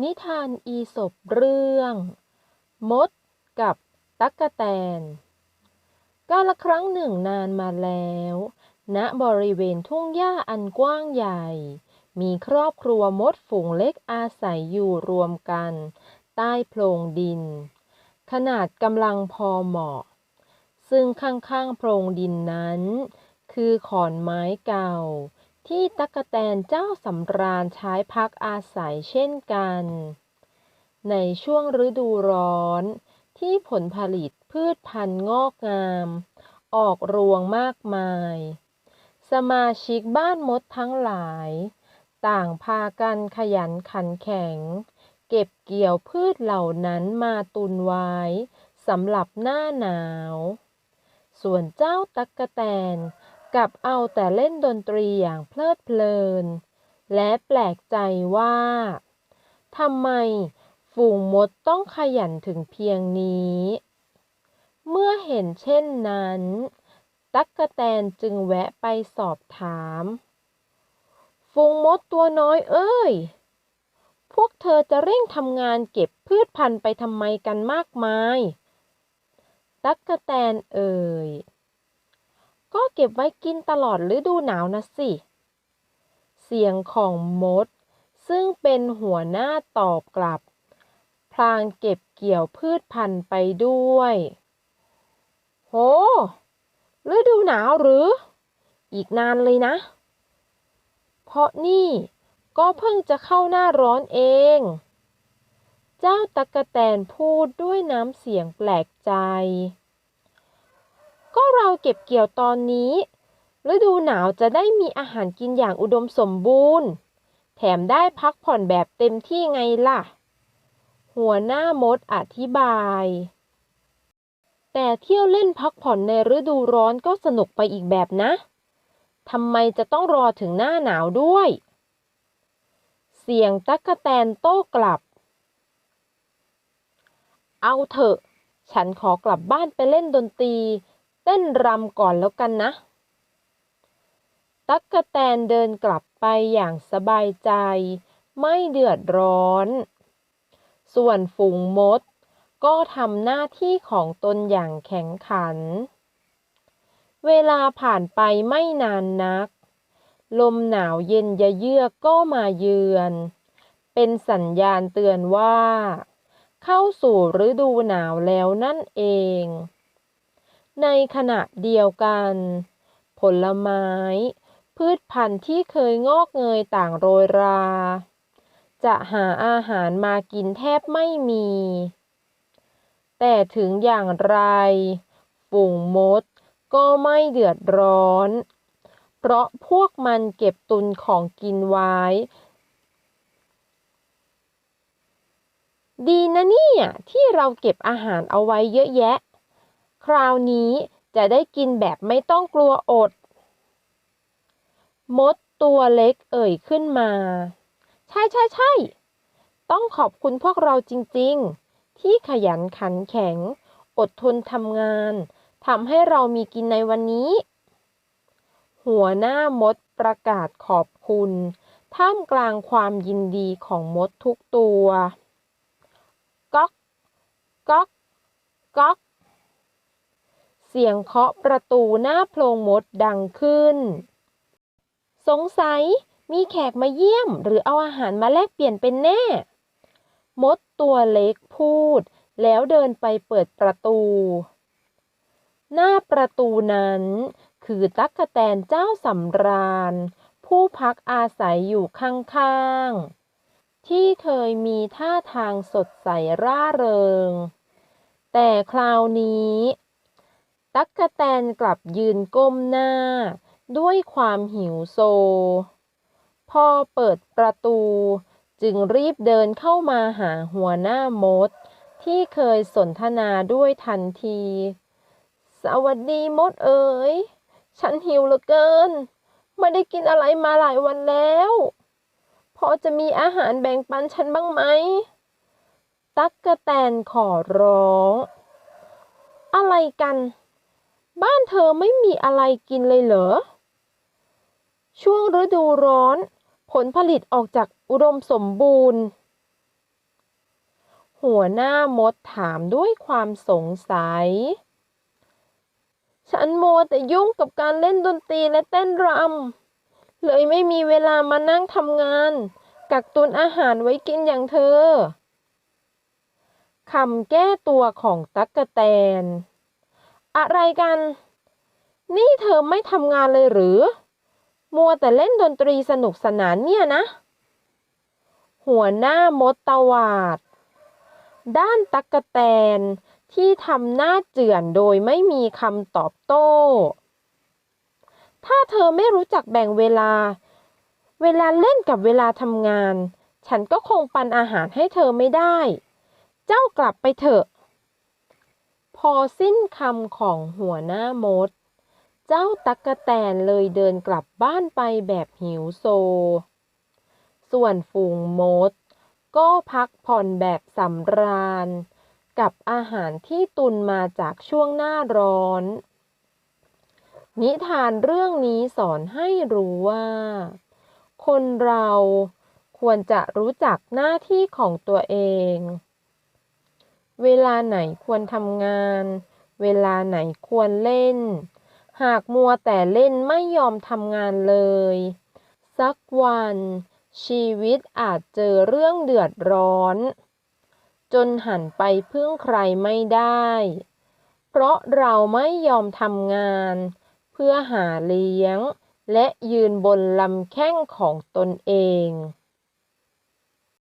นิทานอีสปเรื่อง มดกับตั๊กแตน กาลครั้งหนึ่งนานมาแล้ว ณบริเวณทุ่งหญ้าอันกว้างใหญ่ มีครอบครัวมดฝูงเล็กอาศัยอยู่รวมกัน ใต้โพรงดิน ขนาดกำลังพอเหมาะ ซึ่งข้างๆโพรงดินนั้น คือขอนไม้เก่า ที่ตักแตนเจ้าสำราญใช้พักอาศัยเช่นกัน ในช่วงฤดูร้อนที่ผลผลิตพืชพันธุ์งอกงาม ออกรวงมากมาย สมาชิกบ้านมดทั้งหลาย ต่างพากันขยันขันแข็ง เก็บเกี่ยวพืชเหล่านั้นมาตุนไว้สำหรับหน้าหนาว ส่วนเจ้าตั๊กแตน กับเอาแต่เล่นดนตรีอย่างเพลิดเพลิน และแปลกใจว่าทำไมฝูงมดต้องขยันถึงเพียงนี้ เมื่อเห็นเช่นนั้น ตั๊กแตนจึงแวะไปสอบถาม ฝูงมดตัวน้อยเอ้ย พวกเธอจะเร่งทำงานเก็บพืชพันธุ์ไปทำไมกันมากมาย ตั๊กแตนเอ่ย ก็เก็บไว้กินตลอดฤดูหนาวนะสิ เสียงของมด ซึ่งเป็นหัวหน้าตอบกลับ พลางเก็บเกี่ยวพืชพันธุ์ไปด้วย โห ฤดูหนาวหรือ อีกนานเลยนะ เพราะนี่ก็เพิ่งจะเข้าหน้าร้อนเอง เจ้าตะกะแตนพูดด้วยน้ำเสียงแปลกใจ ก็เราเก็บเกี่ยวตอนนี้ฤดูหนาวจะได้มีอาหารกินอย่างอุดมสมบูรณ์ แถมได้พักผ่อนแบบเต็มที่ไงล่ะ หัวหน้ามดอธิบาย แต่เที่ยวเล่นพักผ่อนในฤดูร้อนก็สนุกไปอีกแบบนะทำไมจะต้องรอถึงหน้าหนาวด้วย เสียงตั๊กแตนโต้กลับ เอาเถอะ ฉันขอกลับบ้านไปเล่นดนตรี เต้นรำก่อนแล้วกันนะ ตั๊กแตนเดินกลับไปอย่างสบายใจ ไม่เดือดร้อน ส่วนฝูงมด ก็ทำหน้าที่ของตนอย่างแข็งขัน เวลาผ่านไปไม่นานนัก ลมหนาวเย็นยะเยือกก็มาเยือน เป็นสัญญาณเตือนว่า เข้าสู่ฤดูหนาวแล้วนั่นเอง ในขณะเดียวกัน ผลไม้ พืชพันธุ์ที่เคยงอกเงยต่างโรยรา จะหาอาหารมากินแทบไม่มี แต่ถึงอย่างไร ฝูงมดก็ไม่เดือดร้อน เพราะพวกมันเก็บตุนของกินไว้ ดีนะเนี่ยที่เราเก็บอาหารเอาไว้เยอะแยะ คราวนี้จะได้กินแบบไม่ต้องกลัวอด มดตัวเล็กเอ่ยขึ้นมา ใช่ใช่ใช่ต้องขอบคุณพวกเราจริงๆ ที่ขยันขันแข็ง อดทนทำงานทำให้เรามีกินในวันนี้ หัวหน้ามดประกาศขอบคุณ ท่ามกลางความยินดีของมดทุกตัว ก๊อก ก๊อก ก๊อก เสียงเคาะประตูหน้าโพรงมดดังขึ้น สงสัยมีแขกมาเยี่ยมหรือเอาอาหารมาแลกเปลี่ยนเป็นแน่ มดตัวเล็กพูด แล้วเดินไปเปิดประตู หน้าประตูนั้น คือตั๊กแตนเจ้าสำราญ ผู้พักอาศัยอยู่ข้างๆ ที่เคยมีท่าทางสดใสร่าเริง แต่คราวนี้ ตั๊กแตนกลับยืนก้มหน้า ด้วยความหิวโซ พ่อเปิดประตู จึงรีบเดินเข้ามาหาหัวหน้ามด ที่เคยสนทนาด้วยทันที สวัสดีมดเอ๋ย ฉันหิวเหลือเกิน ไม่ได้กินอะไรมาหลายวันแล้วพอจะมีอาหารแบ่งปันฉันบ้างไหม ตั๊กแตนขอร้อง อะไรกัน บ้านเธอไม่มีอะไรกินเลยเหรอ ช่วงฤดูร้อน ผลผลิตออกจากอุดมสมบูรณ์ หัวหน้ามดถามด้วยความสงสัย ฉันโมแต่ยุ่งกับการเล่นดนตรีและเต้นรำ เลยไม่มีเวลามานั่งทำงาน กักตุนอาหารไว้กินอย่างเธอคำแก้ตัวของตั๊กกะแตน อะไรกัน นี่เธอไม่ทำงานเลยหรือ มัวแต่เล่นดนตรีสนุกสนานเนี่ยนะ หัวหน้ามดตวาด ด้านตักกะแตนที่ทำหน้าเจือนโดยไม่มีคำตอบโต้ ถ้าเธอไม่รู้จักแบ่งเวลา เวลาเล่นกับเวลาทำงาน ฉันก็คงปันอาหารให้เธอไม่ได้ เจ้ากลับไปเถอะ พอสิ้นคำของหัวหน้ามด เจ้าตักกะแตนเลยเดินกลับบ้านไปแบบหิวโซ ส่วนฝูงมด ก็พักผ่อนแบบสำราญ กับอาหารที่ตุนมาจากช่วงหน้าร้อน นิทานเรื่องนี้สอนให้รู้ว่า คนเราควรจะรู้จักหน้าที่ของตัวเอง เวลาไหนควรทำงาน เวลาไหนควรเล่น หากมัวแต่เล่นไม่ยอมทำงานเลย สักวัน ชีวิตอาจเจอเรื่องเดือดร้อน จนหันไปพึ่งใครไม่ได้ เพราะเราไม่ยอมทำงาน เพื่อหาเลี้ยง และยืนบนลำแข้งของตนเอง